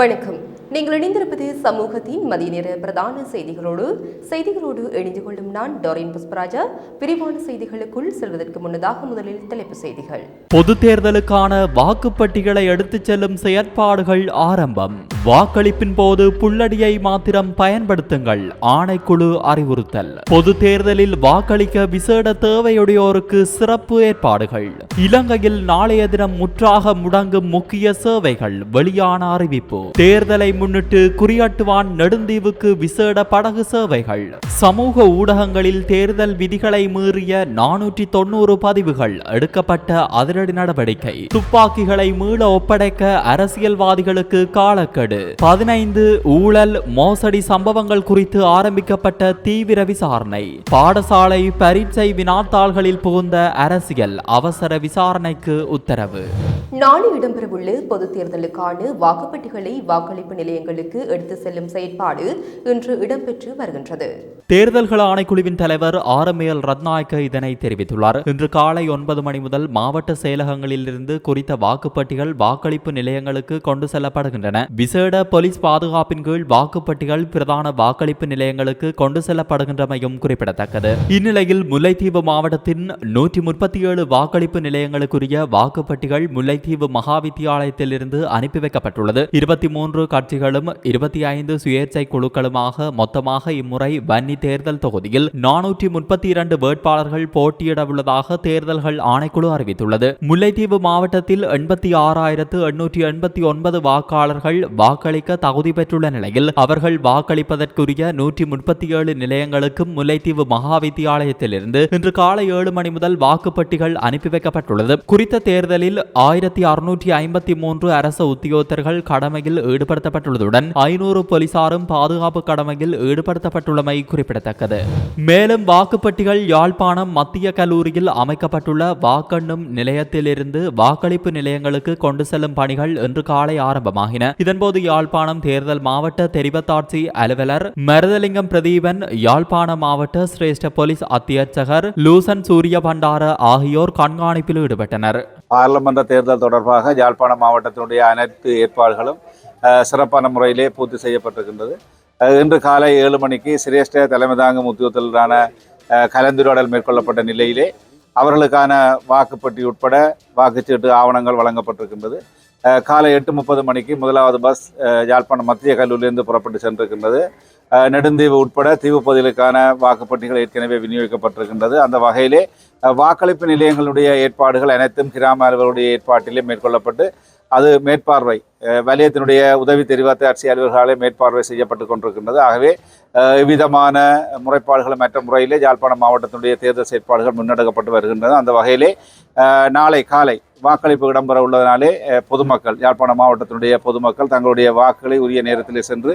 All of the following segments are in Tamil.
வணக்கம். நீங்கள் இணைந்திருப்பது சமூகத்தின் மதிய நேர பிரதான செய்திகளோடு. செய்திகளோடு இணைந்து கொள்ளும் நான் டோரின் புஷ்பராஜா. விரிவான செய்திகளுக்குள் செல்வதற்கு முன்னதாக முதலில் தலைப்பு செய்திகள். பொது தேர்தலுக்கான வாக்குப்பட்டிகளை எடுத்துச் செல்லும் செயற்பாடுகள் ஆரம்பம். வாக்களிப்பின் போது புள்ளடியை மாத்திரம் பயன்படுத்துங்கள். ஆணைக்குழு அறிவுறுத்தல். பொது தேர்தலில் வாக்களிக்க விசேட தேவையுடையோருக்கு சிறப்பு ஏற்பாடுகள். இலங்கையில் நாளைய தினம் முற்றாக முடங்கும் முக்கிய சேவைகள். வெளியான அறிவிப்பு. தேர்தலை முன்னிட்டு குறியாட்டுவான் நெடுந்தீவுக்கு விசேட படகு சேவைகள். சமூக ஊடகங்களில் தேர்தல் விதிகளை மீறிய நானூற்றி தொண்ணூறு பதிவுகள் எடுக்கப்பட்ட அதிரடி நடவடிக்கை. துப்பாக்கிகளை மீள ஒப்படைக்க அரசியல்வாதிகளுக்கு காலக்கெடு. பதினைந்து ஊழல் மோசடி சம்பவங்கள் குறித்து ஆரம்பிக்கப்பட்ட தீவிர விசாரணை. பாடசாலை பரீட்சை வினாத்தாள்களில் புகுந்த அரசியல் அவசர விசாரணைக்கு உத்தரவு. நாளை இடம்பெறவுள்ள பொதுத் தேர்தலுக்கான வாக்குப்பட்டிகளை வாக்களிப்பு நிலையங்களுக்கு எடுத்து செல்லும் செயற்பாடு இன்று இடம்பெற்று வருகின்றது. தேர்தல்கள் ஆணைக்குழுவின் தலைவர் ஆரமேல் ரத்நாயக்க இதனை தெரிவித்துள்ளார். இன்று காலை ஒன்பது மணி முதல் மாவட்ட செயலகங்களிலிருந்து குறித்த வாக்குப்பட்டிகள் வாக்களிப்பு நிலையங்களுக்கு கொண்டு செல்லப்படுகின்றன. விசேட போலீஸ் பாதுகாப்பின் கீழ் வாக்குப்பட்டிகள் பிரதான வாக்களிப்பு நிலையங்களுக்கு கொண்டு செல்லப்படுகின்றமையும் குறிப்பிடத்தக்கது. இந்நிலையில் முல்லைத்தீவு மாவட்டத்தின் நூற்றி முப்பத்தி ஏழு வாக்களிப்பு நிலையங்களுக்குரிய வாக்குப்பட்டிகள் முல்லை முல்லைத்தீவு மகா வித்தியாலயத்திலிருந்து அனுப்பி வைக்கப்பட்டுள்ளது. இருபத்தி மூன்று கட்சிகளும் இருபத்தி ஐந்து சுயேட்சை குழுக்களுமாக மொத்தமாக இம்முறை வன்னி தேர்தல் தொகுதியில் நானூற்றி முப்பத்தி இரண்டு வேட்பாளர்கள் போட்டியிட உள்ளதாக தேர்தல்கள் ஆணைக்குழு அறிவித்துள்ளது. முல்லைத்தீவு மாவட்டத்தில் எண்பத்தி ஆறாயிரத்து எண்ணூற்றி எண்பத்தி ஒன்பது வாக்காளர்கள் வாக்களிக்க தகுதி பெற்றுள்ள நிலையில் அவர்கள் வாக்களிப்பதற்குரிய நூற்றி முப்பத்தி ஏழு நிலையங்களுக்கும் முல்லைத்தீவு மகா வித்தியாலயத்திலிருந்து இன்று காலை ஏழு மணி முதல் வாக்குப்பட்டிகள் அனுப்பி வைக்கப்பட்டுள்ளது. குறித்த தேர்தலில் ஆயிரத்தி அறுநூற்றி ஐம்பத்தி மூன்று அரசு உத்தியோகத்தர்கள் கடமையில் ஈடுபடுத்தப்பட்டுள்ளதுடன் ஐநூறு போலீசாரும் பாதுகாப்பு கடமையில் ஈடுபடுத்தப்பட்டுள்ளமை குறிப்பிடத்தக்கது. மேலும் வாக்குப்பட்டிகள் யாழ்ப்பாணம் மத்திய கல்லூரியில் அமைக்கப்பட்டுள்ள வாக்கெண்ணும் நிலையத்திலிருந்து வாக்களிப்பு நிலையங்களுக்கு கொண்டு செல்லும் பணிகள் இன்று காலை ஆரம்பமாகின. இதன்போது யாழ்ப்பாணம் தேர்தல் மாவட்ட தெரிவத்தாட்சி அலுவலர் மருதலிங்கம் பிரதீபன் யாழ்ப்பாண மாவட்ட சிரேஷ்ட போலீஸ் அத்தியட்சகர் லூசன் சூரிய பண்டார ஆகியோர் கண்காணிப்பில் ஈடுபட்டனர். பாராளுமன்ற தேர்தல் தொடர்பாக யாழ்ப்பாண மாவட்டத்தினுடைய அனைத்து ஏற்பாடுகளும் சிறப்பான முறையிலே பூர்த்தி செய்யப்பட்டிருக்கின்றது. இன்று காலை ஏழு மணிக்கு சிரேஷ்ட தலைமை தாங்கும் உத்தியோகத்திலான கலந்துரையாடல் மேற்கொள்ளப்பட்ட நிலையிலே அவர்களுக்கான வாக்குப்பட்டி உட்பட வாக்குச்சீட்டு ஆவணங்கள் வழங்கப்பட்டிருக்கின்றது. காலை எட்டு முப்பது மணிக்கு முதலாவது பஸ் யாழ்ப்பாணம் மத்திய கல்லூரியிலிருந்து புறப்பட்டு சென்றிருக்கின்றது. நெடுந்தீவு உட்பட தீவு பகுதிகளுக்கான வாக்குப்பட்டிகள் ஏற்கனவே விநியோகிக்கப்பட்டிருக்கின்றது. அந்த வகையிலே வாக்களிப்பு நிலையங்களுடைய ஏற்பாடுகள் அனைத்தும் கிராம அலுவலருடைய ஏற்பாட்டிலே மேற்கொள்ளப்பட்டு அது மேற்பார்வை வலயத்தினுடைய உதவி அரசிய அலுவலர்களாலே மேற்பார்வை செய்யப்பட்டு கொண்டிருக்கின்றது. ஆகவே விதமான முறைப்பாடுகள் மற்ற முறையிலே யாழ்ப்பாணம் மாவட்டத்தினுடைய தேர்தல் செயற்பாடுகள் முன்னெடுக்கப்பட்டு வருகின்றது அந்த வகையிலே நாளை காலை வாக்களிப்பு இடம்பெற உள்ளதனாலே பொதுமக்கள் யாழ்ப்பாண மாவட்டத்தினுடைய பொதுமக்கள் தங்களுடைய வாக்குகளை உரிய நேரத்தில் சென்று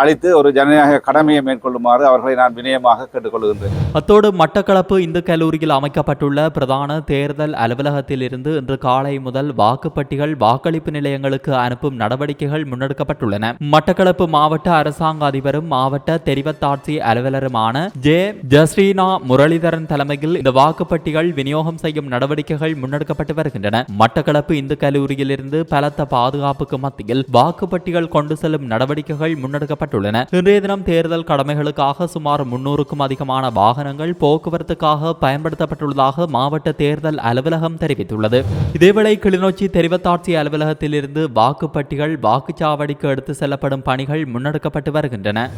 அளித்து ஒரு ஜனநாயக கடமையை மேற்கொள்ளுமாறு அவர்களை நான் வினயமாக கேட்டுக்கொள்கின்றேன். அத்தோடு மட்டக்களப்பு இந்து கல்லூரியில் அமைக்கப்பட்டுள்ள பிரதான தேர்தல் அலுவலகத்திலிருந்து இன்று காலை முதல் வாக்குப்பட்டிகள் வாக்களிப்பு நிலையங்களுக்கு அனுப்பும் நடவடிக்கைகள் முன்னெடுக்கப்பட்டுள்ளன. மட்டக்களப்பு மாவட்ட அரசாங்க அதிபரும் மாவட்ட தெரிவத்தாட்சி அலுவலருமான ஜே. ஜஸ்ரீனா முரளிதரன் தலைமையில் இந்த வாக்குப்பட்டிகள் விநியோகம் செய்யும் நடவடிக்கைகள் முன்னெடுக்கப்பட்டு வருகின்றன. வருகின்றன மட்டக்களப்பு இந்து கல்லூரியிலிருந்து பலத்த பாதுகாப்புக்கு மத்தியில் வாக்குப்பட்டிகள் கொண்டு செல்லும் நடவடிக்கைகள் முன்னெடுக்கப்பட்டுள்ளன. இன்றைய தினம் தேர்தல் கடமைகளுக்காக சுமார் முன்னூறுக்கும் அதிகமான வாகனங்கள் போக்குவரத்துக்காக பயன்படுத்தப்பட்டுள்ளதாக மாவட்ட தேர்தல் அலுவலகம் தெரிவித்துள்ளது. இதேவேளை கிளிநொச்சி தெரிவத்தாட்சி அலுவலகத்திலிருந்து வாக்குப்பட்டிகள் வாக்குச்சாவடிக்கு எடுத்து செல்லப்படும் பணிகள் முன்னெடுக்கப்பட்டு வருகின்றன.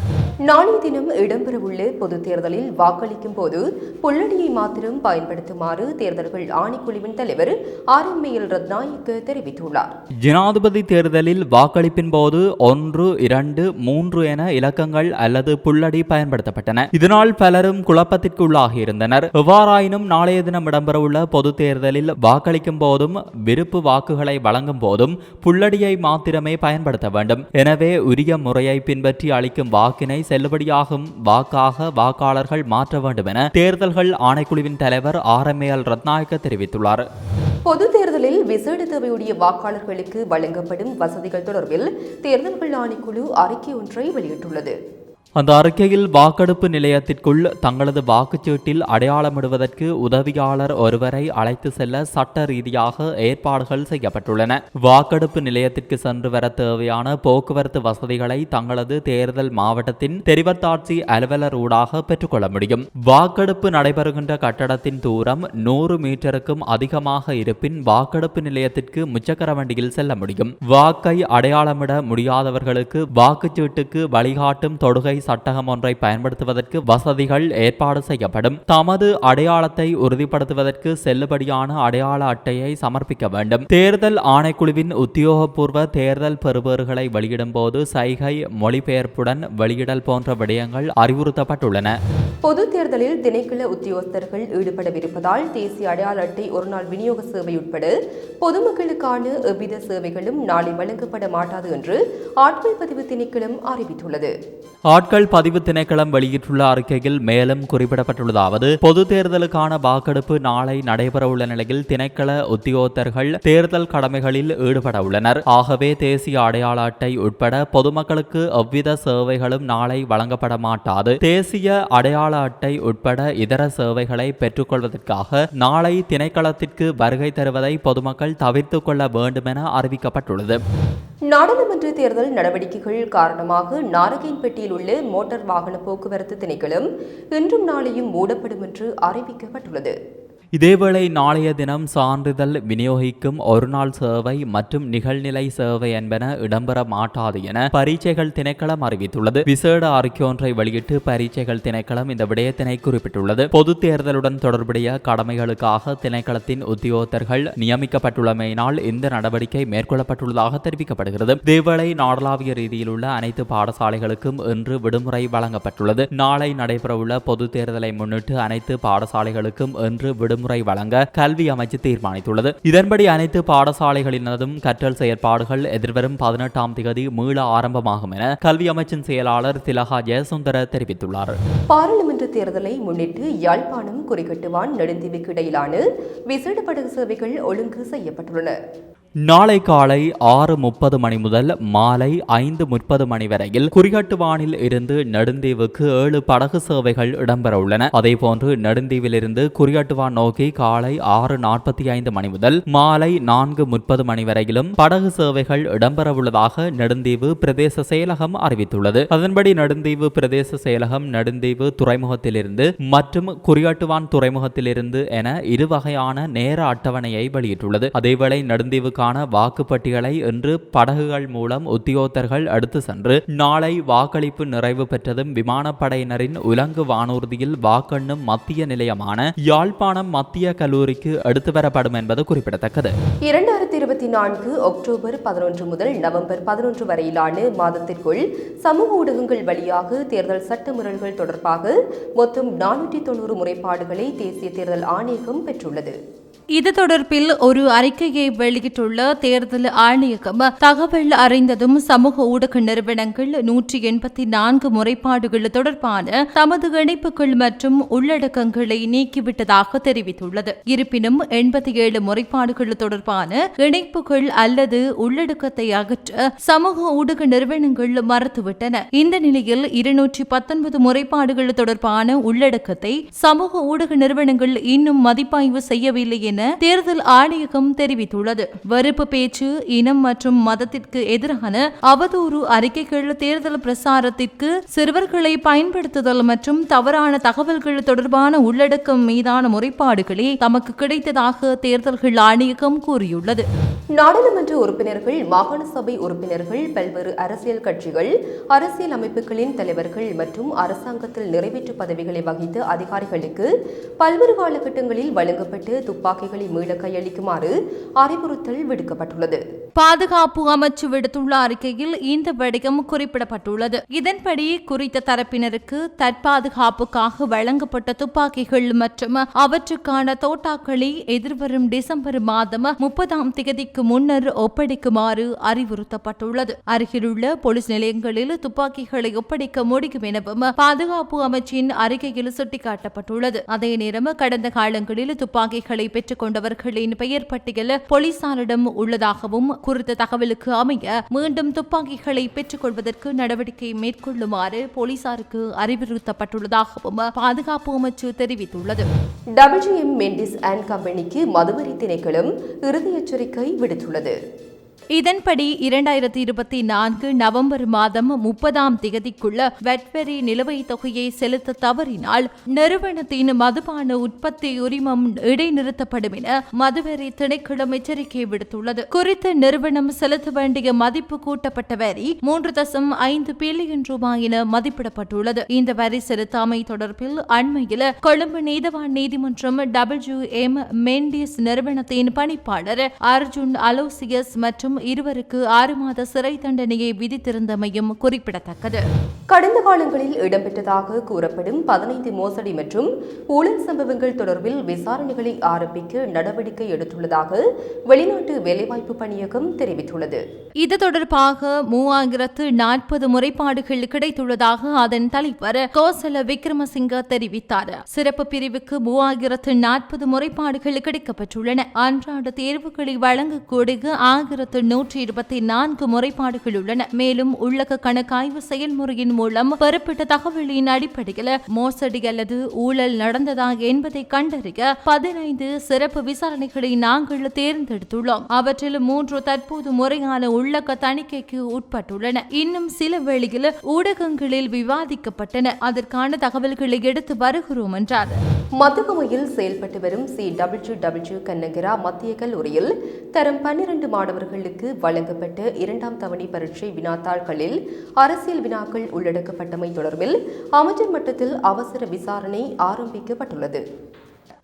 நாளைய தினம் இடம்பெறவுள்ள பொதுத் தேர்தலில் வாக்களிக்கும் போது புள்ளடியை மாத்திரம் பயன்படுத்துமாறு தேர்தல்கள் ஆணைக்குழுவின் தலைவர் ஆர் எம் எல் ரத்நாயக்க தெரிவித்துள்ளார். ஜனாதிபதி தேர்தலில் வாக்களிப்பின் போது ஒன்று இரண்டு மூன்று என இலக்கங்கள் அல்லது புள்ளடி பயன்படுத்தப்பட்டன. இதனால் பலரும் குழப்பத்திற்குள்ளாகியிருந்தனர். எவ்வாறாயினும் நாளைய தினம் இடம்பெறவுள்ள பொது தேர்தலில் வாக்களிக்கும் போதும் விருப்பு வாக்குகளை வழங்கும் போதும் புள்ளடியை மாத்திரமே பயன்படுத்த வேண்டும். எனவே உரிய முறையை பின்பற்றி அளிக்கும் வாக்கினை செல்லுபடியாகும் வாக்காக வாக்காளர்கள் மாற்ற வேண்டும் என தேர்தல்கள் ஆணைக்குழுவின் தலைவர் ஆர் எம் எல் ரத்நாயக்க தெரிவித்துள்ளார். பொது தேர்தலில் விசேட தேவையுடைய வாக்காளர்களுக்கு வழங்கப்படும் வசதிகள் தொடர்பில் தேர்தல்கள் ஆணைக்குழு அறிக்கை ஒன்றை வெளியிட்டுள்ளது. அந்த அறிக்கையில் வாக்கெடுப்பு நிலையத்திற்குள் தங்களது வாக்குச்சீட்டில் அடையாளமிடுவதற்கு உதவியாளர் ஒருவரை அழைத்து செல்ல சட்ட ரீதியாக ஏற்பாடுகள் செய்யப்பட்டுள்ளன. வாக்கெடுப்பு நிலையத்திற்கு சென்று வர தேவையான போக்குவரத்து வசதிகளை தங்களது தேர்தல் மாவட்டத்தின் தெரிவத்தாட்சி அலுவலர் ஊடாக பெற்றுக்கொள்ள முடியும். வாக்கெடுப்பு நடைபெறுகின்ற கட்டடத்தின் தூரம் நூறு மீட்டருக்கும் அதிகமாக இருப்பின் வாக்கெடுப்பு நிலையத்திற்கு முச்சக்கர வண்டியில் செல்ல முடியும். வாக்கை அடையாளமிட முடியாதவர்களுக்கு வாக்குச்சீட்டுக்கு வழிகாட்டும் தொடுகை சட்டகம் ஒன்றை பயன்படுத்துவதற்கு வசதிகள் ஏற்பாடு செய்யப்படும். தமது அடையாளத்தை உறுதிப்படுத்துவதற்கு செல்லுபடியான அடையாள அட்டையை சமர்ப்பிக்க வேண்டும். தேர்தல் ஆணைக்குழுவின் உத்தியோகபூர்வ தேர்தல் பெறுபேறுகளை வெளியிடும் போது சைகை மொழிபெயர்ப்புடன் வெளியிடல் போன்ற விடயங்கள் அறிவுறுத்தப்பட்டுள்ளன. பொது தேர்தலில் திணைக்கள உத்தியோகஸ்தர்கள் ஈடுபடவிருப்பதால் தேசிய அடையாள அட்டை ஒருநாள் விநியோக சேவை உட்பட பொதுமக்களுக்கான எவ்வித சேவைகளும் நாளை வழங்கப்பட மாட்டாது என்று ஆட்கள் பதிவு திணைக்களம் அறிவித்துள்ளது. மக்கள் பதிவு திணைக்களம் வெளியிட்டுள்ள அறிக்கையில் மேலும் குறிப்பிடப்பட்டுள்ளதாவது பொது தேர்தலுக்கான வாக்கெடுப்பு நாளை நடைபெறவுள்ள நிலையில் திணைக்கள உத்தியோகத்தர்கள் தேர்தல் கடமைகளில் ஈடுபட உள்ளனர் ஆகவே தேசிய அடையாள அட்டை உட்பட பொதுமக்களுக்கு எவ்வித சேவைகளும் நாளை வழங்கப்பட மாட்டாது தேசிய அடையாள அட்டை உட்பட இதர சேவைகளை பெற்றுக்கொள்வதற்காக நாளை திணைக்களத்திற்கு வருகை தருவதை பொதுமக்கள் தவிர்த்துக் கொள்ள வேண்டுமென அறிவிக்கப்பட்டுள்ளது. நாடாளுமன்ற தேர்தல் நடவடிக்கைகள் காரணமாக நாரகைன்பட்டியில் உள்ள மோட்டார் வாகன போக்குவரத்து திணைக்களம் இன்றும் நாளையும் மூடப்படும் என்று அறிவிக்கப்பட்டுள்ளது. இதேவேளை நாளைய தினம் சான்றிதழ் விநியோகிக்கும் ஒருநாள் சேவை மற்றும் நிகழ்நிலை சேவை என்பன இடம்பெற மாட்டாது என பரீட்சைகள் திணைக்களம் அறிவித்துள்ளது. விசேட அறிக்கை ஒன்றை வெளியிட்டு பரீட்சைகள் திணைக்களம் இந்த விடயத்தினை குறிப்பிட்டுள்ளது. பொது தேர்தலுடன் தொடர்புடைய கடமைகளுக்காக திணைக்களத்தின் உத்தியோகத்தர்கள் நியமிக்கப்பட்டுள்ளமையினால் இந்த நடவடிக்கை மேற்கொள்ளப்பட்டுள்ளதாக தெரிவிக்கப்படுகிறது. இதேவேளை நாடளாவிய ரீதியில் உள்ள அனைத்து பாடசாலைகளுக்கும் இன்று விடுமுறை வழங்கப்பட்டுள்ளது. நாளை நடைபெறவுள்ள பொது தேர்தலை முன்னிட்டு அனைத்து பாடசாலைகளுக்கும் இன்று விடுமுறை விடுமுறை வழங்க கல்வி அமைச்சு தீர்மானித்துள்ளது. இதன்படி அனைத்து பாடசாலைகளினதும் கற்றல் செயற்பாடுகள் எதிர்வரும் பதினெட்டாம் தேதி மீள ஆரம்பமாகும் என கல்வி அமைச்சின் செயலாளர் திலகா ஜெயசுந்தர தெரிவித்துள்ளார். பாராளுமன்ற தேர்தலை முன்னிட்டு யாழ்ப்பாணம் குறிகட்டுவான் நெடுந்தீவுக்கு இடையிலான விசேட படகு சேவைகள் ஒழுங்கு செய்யப்பட்டுள்ளன. நாளை காலை ஆறு முப்பது மணி முதல் மாலை ஐந்து முப்பது மணி வரையில் குறிகட்டுவானில் இருந்து நெடுந்தீவுக்கு ஏழு படகு சேவைகள் இடம்பெற உள்ளன அதேபோன்று நெடுந்தீவிலிருந்து குறிகட்டுவான் நோக்கி காலை ஆறு நாற்பத்தி ஐந்து மணி முதல் மாலை நான்கு முப்பது மணி வரையிலும் படகு சேவைகள் இடம்பெறவுள்ளதாக நெடுந்தீவு பிரதேச செயலகம் அறிவித்துள்ளது. அதன்படி நெடுந்தீவு பிரதேச செயலகம் நெடுந்தீவு துறைமுகத்திலிருந்து மற்றும் குறிகட்டுவான் துறைமுகத்திலிருந்து என இரு வகையான நேர அட்டவணையை வெளியிட்டுள்ளது. அதேவேளை தேர்தலுக்கான வாக்குப்பட்டியலை இன்று படகுகள் மூலம் உத்தியோகத்தர்கள் அடுத்து சென்று நாளை வாக்களிப்பு நிறைவு பெற்றதும் விமானப்படையினரின் உலங்கு வானூர்தியில் வாக்கெண்ணும் மத்திய நிலையமான யாழ்ப்பாணம் மத்திய கல்லூரிக்கு எடுத்து வரப்படும் என்பது குறிப்பிடத்தக்கது. இரண்டாயிரத்தி இருபத்தி நான்கு அக்டோபர் பதினொன்று முதல் நவம்பர் பதினொன்று வரையிலான மாதத்திற்குள் சமூக ஊடகங்கள் வழியாக தேர்தல் சட்டமுறைகள் தொடர்பாக மொத்தம் நானூற்றி தொண்ணூறு முறைப்பாடுகளை தேசிய தேர்தல் ஆணையகம் பெற்றுள்ளது. இது தொடர்பில் ஒரு அறிக்கையை வெளியிட்டுள்ள தேர்தல் ஆணையகம் தகவல் அறிந்ததும் சமூக ஊடக நிறுவனங்கள் நூற்றி எண்பத்தி நான்கு முறைப்பாடுகள் தொடர்பான தமது இணைப்புகள் மற்றும் உள்ளடக்கங்களை நீக்கிவிட்டதாக தெரிவித்துள்ளது. இருப்பினும் எண்பத்தி ஏழு முறைப்பாடுகள் தொடர்பான இணைப்புகள் அல்லது உள்ளடக்கத்தை அகற்ற சமூக ஊடக நிறுவனங்கள் மறுத்துவிட்டன. இந்த நிலையில் இருநூற்றி பத்தொன்பது முறைப்பாடுகள் தொடர்பான உள்ளடக்கத்தை சமூக ஊடக நிறுவனங்கள் இன்னும் மதிப்பாய்வு செய்யவில்லை என என தேர்தல் ஆணையகம் தெரிவித்துள்ளது. வெறுப்பு பேச்சு இனம் மற்றும் மதத்திற்கு எதிரான அவதூறு அறிக்கைகள் தேர்தல் பிரசாரத்திற்கு சிறுவர்களை பயன்படுத்துதல் மற்றும் தவறான தகவல்கள் தொடர்பான உள்ளடக்கம் மீதான முறைப்பாடுகளே தமக்கு கிடைத்ததாக தேர்தல்கள் ஆணையகம் கூறியுள்ளது. நாடாளுமன்ற உறுப்பினர்கள் மாகாண சபை உறுப்பினர்கள் பல்வேறு அரசியல் கட்சிகள் அரசியல் அமைப்புகளின் தலைவர்கள் மற்றும் அரசாங்கத்தில் நிறைவேற்று பதவிகளை வகித்த அதிகாரிகளுக்கு பல்வேறு காலகட்டங்களில் வழங்கப்பட்டு துப்பாக்கி துப்பாக்கிகளை மீள கையளிக்குமாறு அறிவுறுத்தல் விடுக்கப்பட்டுள்ளது. பாதுகாப்பு அமைச்சு விடுத்துள்ள அறிக்கையில் இந்த விடயம் குறிப்பிடப்பட்டுள்ளது. இதன்படி குறித்த தரப்பினருக்கு தற்பாதுகாப்புக்காக வழங்கப்பட்ட துப்பாக்கிகள் மற்றும் அவற்றுக்கான தோட்டாக்களை எதிர்வரும் டிசம்பர் மாதம் முப்பதாம் தேதிக்கு முன்னர் ஒப்படைக்குமாறு அறிவுறுத்தப்பட்டுள்ளது. அருகிலுள்ள போலீஸ் நிலையங்களில் துப்பாக்கிகளை ஒப்படைக்க முடியும் எனவும் பாதுகாப்பு அமைச்சின் அறிக்கையில் சுட்டிக்காட்டப்பட்டுள்ளது. அதே நேரம் கடந்த காலங்களில் துப்பாக்கிகளை பெற்றுக் பெற்றுக் கொண்டவர்களின் பெயர் பட்டியல் போலீசாரிடம் உள்ளதாகவும் குறித்த தகவலுக்கு அமைய மீண்டும் துப்பாக்கிகளை பெற்றுக் கொள்வதற்கு நடவடிக்கை மேற்கொள்ளுமாறு போலீசாருக்கு அறிவுறுத்தப்பட்டுள்ளதாகவும் பாதுகாப்பு அமைச்சு தெரிவித்துள்ளது. டபிள்யூஎம் மெண்டிஸ் அண்ட் கம்பெனிக்கு மதுவரி திணைக்களம் இறுதி எச்சரிக்கை விடுத்துள்ளது. இதன்படி இரண்டாயிரத்தி இருபத்தி நான்கு நவம்பர் மாதம் முப்பதாம் திகதிக்குள்ள வெட்வெரி நிலுவைத் தொகையை செலுத்த தவறினால் நிறுவனத்தின் மதுபான உற்பத்தி உரிமம் இடைநிறுத்தப்படும் என மதுவரி திணைக்களம் எச்சரிக்கை விடுத்துள்ளது. குறித்த நிறுவனம் செலுத்த வேண்டிய மதிப்பு கூட்டப்பட்ட வரி மூன்று தசம் ஐந்து பில்லியன் ரூபாய் என மதிப்பிடப்பட்டுள்ளது. இந்த வரி செலுத்தாமை தொடர்பில் அண்மையில் கொழும்பு நீதவான் நீதிமன்றம் டபிள்யூ எம் மெண்டிஸ் நிறுவனத்தின் பணிப்பாளர் அர்ஜுன் அலோசியஸ் மற்றும் இருவருக்கு ஆறு மாத சிறை தண்டனையை விதித்திருந்தமையும் குறிப்பிடத்தக்கது. கடந்த காலங்களில் இடம்பெற்றதாக கூறப்படும் பதினைந்து மோசடி மற்றும் ஊழல் சம்பவங்கள் தொடர்பில் விசாரணைகளை ஆரம்பிக்க நடவடிக்கை எடுத்துள்ளதாக வெளிநாட்டு வேலைவாய்ப்பு பணியகம் தெரிவித்துள்ளது. இது தொடர்பாக மூவாயிரத்து நாற்பது முறைப்பாடுகள் கிடைத்துள்ளதாக அதன் தலைவர் கோசல விக்ரமசிங்க தெரிவித்தார். சிறப்பு பிரிவுக்கு மூவாயிரத்து நாற்பது முறைப்பாடுகள் கிடைக்கப்பட்டுள்ளன. அன்றாட தேர்வுகளை வழங்கக்கூடிய ஆயிரத்து நூற்றி இருபத்தி நான்கு முறைப்பாடுகள் உள்ளன. மேலும் உள்ளக கணக்காய்வு செயல்முறையின் மூலம் பெறப்பட்ட தகவலின் அடிப்படையில் மோசடி அல்லது ஊழல் நடந்ததா என்பதை கண்டறிய பதினைந்து சிறப்பு விசாரணைகளை நாங்கள் தேர்ந்தெடுத்துள்ளோம். அவற்றில் மூன்று தற்போது முறையான உள்ளக தணிக்கைக்கு உட்பட்டுள்ளன. இன்னும் சில வேளையில் ஊடகங்களில் விவாதிக்கப்பட்டன. அதற்கான தகவல்களை எடுத்து வருகிறோம் என்றார். மதுகமையில் செயல்பட்டு வரும் சி டபிள்யூ டபிள்யூ கண்ணகிரா மத்திய கல்லூரியில் தரம் பன்னிரண்டு மாணவர்களுக்கு வழங்கப்பட்ட இரண்டாம் தவணை பரீட்சை வினாத்தாள்களில் அரசியல் வினாக்கள் உள்ளடக்கப்பட்டமை தொடர்பில் அமைச்சர் மட்டத்தில் அவசர விசாரணை ஆரம்பிக்கப்பட்டுள்ளது.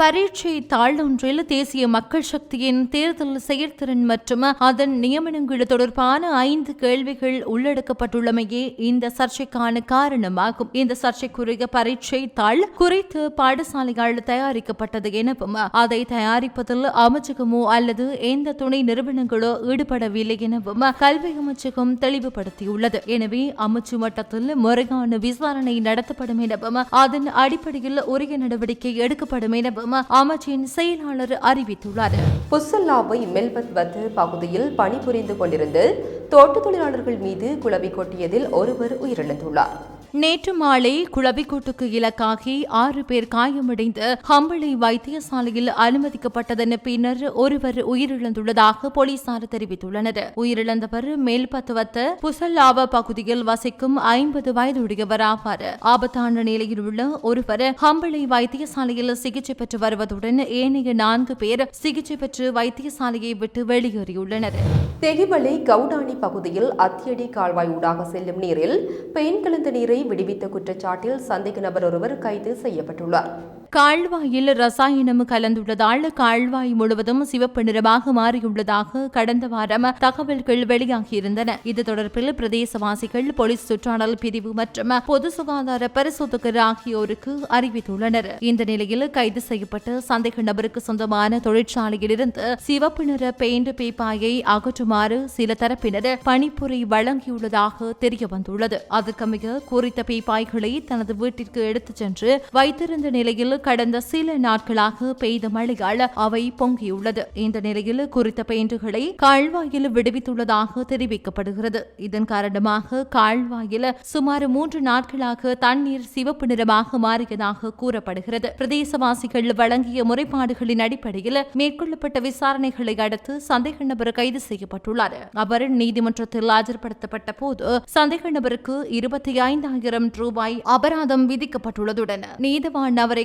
பரீட்சை தாளொன்றில் தேசிய மக்கள் சக்தியின் தேர்தல் செயற்திறன் மற்றும் அதன் நியமனங்கள் தொடர்பான ஐந்து கேள்விகள் உள்ளடக்கப்பட்டுள்ளமையே இந்த சர்ச்சைக்கான காரணமாகும். இந்த சர்ச்சைக்குரிய பரீட்சை தாள் குறித்து பாடசாலையால் தயாரிக்கப்பட்டது எனவும் அதை தயாரிப்பதில் அமைச்சகமோ அல்லது எந்த துணை நிறுவனங்களோ ஈடுபடவில்லை எனவும் கல்வி அமைச்சகம் தெளிவுபடுத்தியுள்ளது. எனவே அமைச்சு மட்டத்தில் முறையான விசாரணை நடத்தப்படும் எனவும் அதன் அடிப்படையில் உரிய நடவடிக்கை எடுக்கப்படும் எனவும் அமைச்சின் செயலாளர் அறிவித்துள்ளார். புசல்லாவை மெல்பத் பத்து பகுதியில் பணிபுரிந்து கொண்டிருந்து தோட்ட தொழிலாளர்கள் மீது குளவி கொட்டியதில் ஒருவர் உயிரிழந்துள்ளார். நேற்று மாலை குழபிக்கோட்டுக்கு இலக்காகி ஆறு பேர் காயமடைந்து ஹம்பளை வைத்தியசாலையில் அனுமதிக்கப்பட்டதன் பின்னர் ஒருவர் உயிரிழந்துள்ளதாக போலீசார் தெரிவித்துள்ளனர். உயிரிழந்தவர் மேல்பத்துவத்த புசல்லாவ பகுதியில் வசிக்கும் ஐம்பது வயதுடையவர் ஆவார் ஆபத்தான நிலையில் உள்ள ஒருவர் ஹம்பளை வைத்தியசாலையில் சிகிச்சை பெற்று வருவதுடன் ஏனைய நான்கு பேர் சிகிச்சை பெற்று வைத்தியசாலையை விட்டு வெளியேறியுள்ளனர். தெகிவளை கவுடானி பகுதியில் அத்தியடி கால்வாய் ஊடாக செல்லும் நீரில் பெண் கலந்த நீரை விடுவித்த குற்றச்சாட்டில் சந்தேக நபர் ஒருவர் கைது செய்யப்பட்டுள்ளார். கால்வாயில் ரசாயனம் கலந்துள்ளதால் கால்வாய் முழுவதும் சிவப்பு நிறமாக மாறியுள்ளதாக கடந்த வாரம் தகவல்கள் வெளியாகியிருந்தன. இது தொடர்பில் பிரதேசவாசிகள் போலீஸ் சுற்றாடல் பிரிவு மற்றும் பொது சுகாதார பரிசோதகர் ஆகியோருக்கு அறிவித்துள்ளனர். இந்த நிலையில் கைது செய்யப்பட்ட சந்தேக நபருக்கு சொந்தமான தொழிற்சாலையிலிருந்து சிவப்பு நிற பெயிண்ட் பீப்பாயை அகற்றுமாறு சில தரப்பினர் பணிப்புரை வழங்கியுள்ளதாக தெரிய வந்துள்ளது அதற்கமைய குறித்த பீப்பாய்களை தனது வீட்டிற்கு எடுத்துச் சென்று வைத்திருந்த நிலையில் கடந்த சில நாட்களாக பெய்த மழையால் அவை பொங்கியுள்ளது. இந்த நிலையில் குறித்த பெயிண்டுகளை கால்வாயில் விடுவித்துள்ளதாக தெரிவிக்கப்படுகிறது. இதன் காரணமாக கால்வாயில் சுமார் மூன்று நாட்களாக தண்ணீர் சிவப்பு நிறமாக மாறியதாக கூறப்படுகிறது. பிரதேசவாசிகள் வழங்கிய முறைப்பாடுகளின் அடிப்படையில் மேற்கொள்ளப்பட்ட விசாரணைகளை அடுத்து சந்தேக நபர் கைது செய்யப்பட்டுள்ளார். அவர் நீதிமன்றத்தில் ஆஜர்படுத்தப்பட்ட போது சந்தேக நபருக்கு இருபத்தி ஐந்தாயிரம் ரூபாய் அபராதம் விதிக்கப்பட்டுள்ளதுடன் நீதவான் அவரை